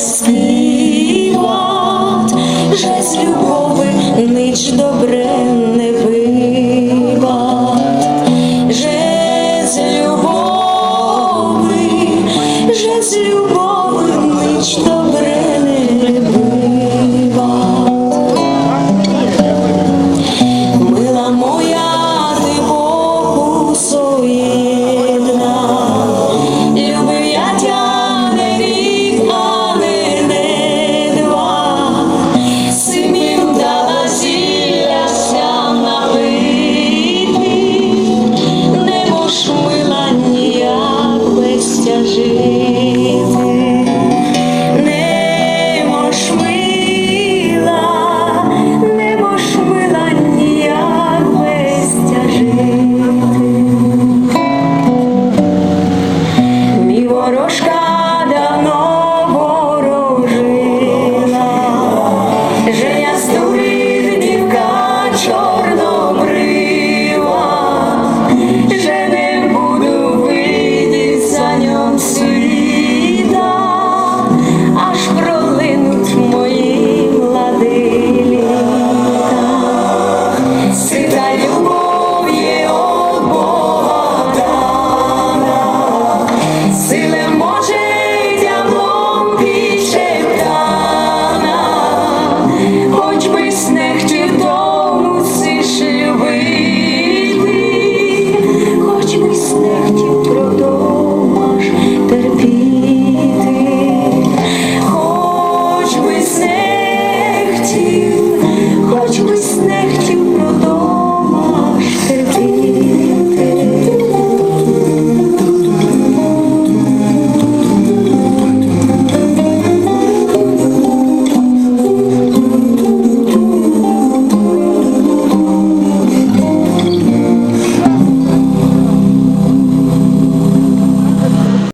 морський лад, жесть любови нич добре не вибад, жесть любови, жесть любови, нич добре.